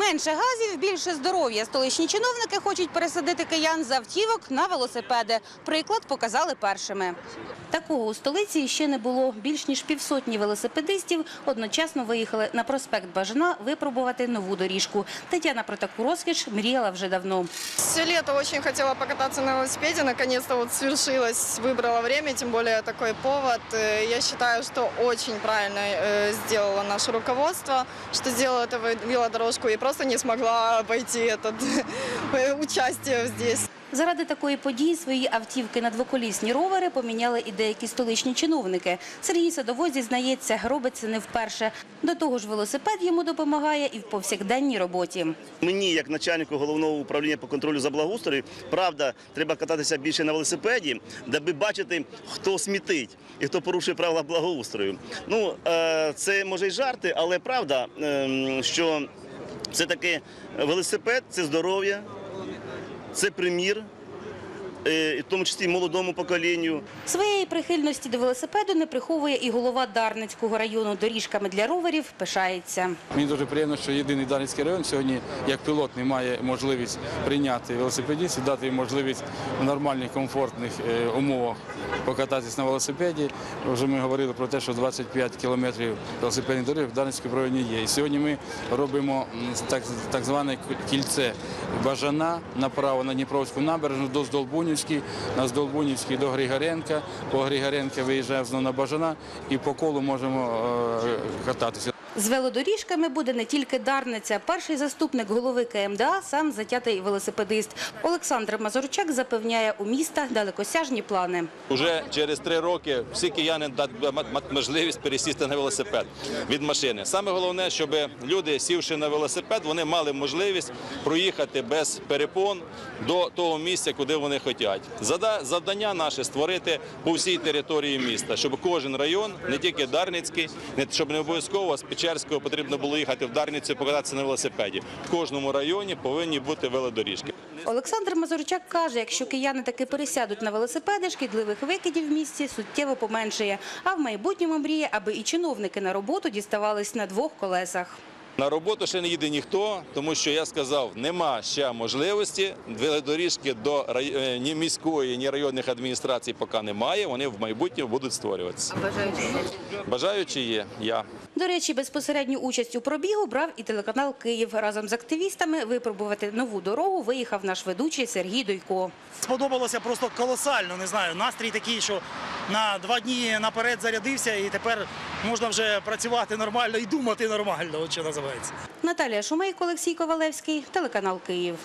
Менше газів, більше здоров'я. Столичні чиновники хочуть пересадити киян з автівок на велосипеди. Приклад показали першими. Такого у столиці ще не було. Більш ніж півсотні велосипедистів одночасно виїхали на проспект Бажана випробувати нову доріжку. Тетяна про таку розкіш мріяла вже давно. Все лето очень хотела покататься на велосипеде. Наконец-то вот свершилось, выбрала время, тем более такой повод. Э, Я считаю, что очень правильно э, сделало наше руководство, что сделало эту велодорожку и просто не смогла обойти этот участие здесь. Заради такої події свої автівки на двоколісні ровери поміняли і деякі столичні чиновники. Сергій Садовоз зізнається, робить це не вперше. До того ж, велосипед йому допомагає і в повсякденній роботі. Мені, як начальнику головного управління по контролю за благоустрою, правда, треба кататися більше на велосипеді, даби бачити, хто смітить і хто порушує правила благоустрою. Ну, е, це може й жарти, але правда, ем, що все-таки велосипед це здоров'я, це примір, і в тому числі молодому поколінню. Своєї прихильності до велосипеду не приховує і голова Дарницького району. Доріжками для роверів пишається. Мені дуже приємно, що єдиний Дарницький район сьогодні, як пілотний, має можливість прийняти велосипедистів, дати їм можливість в нормальних, комфортних е, умовах покататись на велосипеді. Вже ми говорили про те, що 25 кілометрів велосипедних доріг в Дарницькому районі є. І сьогодні ми робимо так, так зване кільце Бажана направо на Дніпровську набережну до Здолбунівській, на Здолбунівській до Григоренка, по Григоренка виїжджаємо знову на Бажана і по колу можемо е, кататися. З велодоріжками буде не тільки Дарниця. Перший заступник голови КМДА – сам затятий велосипедист. Олександр Мазурчак запевняє, у міста далекосяжні плани. Уже через три роки всі кияни дадуть можливість пересісти на велосипед від машини. Саме головне, щоб люди, сівши на велосипед, вони мали можливість проїхати без перепон до того місця, куди вони хочуть. Завдання наше створити по всій території міста, щоб кожен район, не тільки Дарницький, щоб не обов'язково з Печерського потрібно було їхати в Дарницю покататися на велосипеді. В кожному районі повинні бути велодоріжки. Олександр Мазурчак каже, якщо кияни таки пересядуть на велосипеди, шкідливих викидів в місті суттєво поменшає. А в майбутньому мріє, аби і чиновники на роботу діставались на двох колесах. На роботу ще не їде ніхто, тому що я сказав, нема ще можливості. Велодоріжки до рай- е, ні міської, ні районних адміністрацій поки немає. Вони в майбутньому будуть створюватися. Бажаючі є я. До речі, безпосередню участь у пробігу брав і телеканал Київ. Разом з активістами випробувати нову дорогу виїхав наш ведучий Сергій Дойко. Сподобалося просто колосально. Не знаю, настрій такий, що на два дні наперед зарядився, і тепер можна вже працювати нормально і думати нормально, от що називається. Наталія Шумейко, Олексій Ковалевський, телеканал Київ.